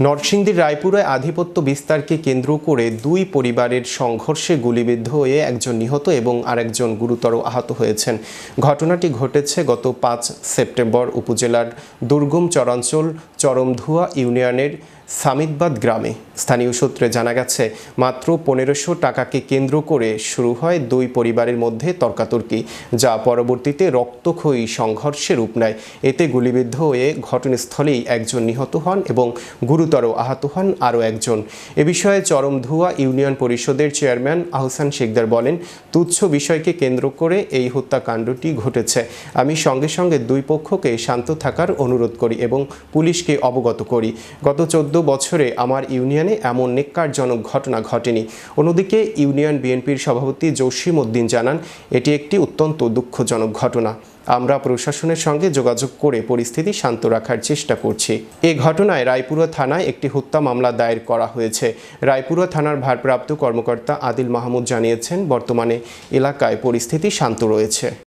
নরসিংদীর রায়পুরে আধিপত্য বিস্তারকে কেন্দ্র করে দুই পরিবারের সংঘর্ষে গুলিবিদ্ধ হয়ে একজন নিহত এবং আরেকজন গুরুতর আহত হয়েছেন। ঘটনাটি ঘটেছে গত পাঁচ সেপ্টেম্বর উপজেলার দুর্গম চরাঞ্চল, চরমধুয়া ইউনিয়নের সামিতবাদ গ্রামে। স্থানীয় সূত্রে জানা গেছে, মাত্র পনেরোশো টাকাকে কেন্দ্র করে শুরু হয় দুই পরিবারের মধ্যে তর্কাতর্কি, যা পরবর্তীতে রক্তক্ষয়ী সংঘর্ষে রূপ নেয়। এতে গুলিবিদ্ধ হয়ে ঘটনাস্থলেই একজন নিহত হন এবং গুরুতর আহত হন আরও একজন। এ বিষয়ে চরমধুয়া ইউনিয়ন পরিষদের চেয়ারম্যান আহসান শেখদার বলেন, তুচ্ছ বিষয়কে কেন্দ্র করে এই হত্যাকাণ্ডটি ঘটেছে। আমি সঙ্গে সঙ্গে দুই পক্ষকে শান্ত থাকার অনুরোধ করি এবং পুলিশকে অবগত করি। গত চোদ্দ বছরে আমার ইউনিয়নে এমন নেককারজনক ঘটনা ঘটেনি। অন্যদিকে ইউনিয়ন বিএনপির সভাপতি জসিম উদ্দিন জানান, এটি একটি অত্যন্ত দুঃখজনক ঘটনা। আমরা প্রশাসনের সঙ্গে যোগাযোগ করে পরিস্থিতি শান্ত রাখার চেষ্টা করছি। এ ঘটনায় রায়পুরা থানায় একটি হত্যা মামলা দায়ের করা হয়েছে। রায়পুরা থানার ভারপ্রাপ্ত কর্মকর্তা আদিল মাহমুদ জানিয়েছেন, বর্তমানে এলাকায় পরিস্থিতি শান্ত রয়েছে।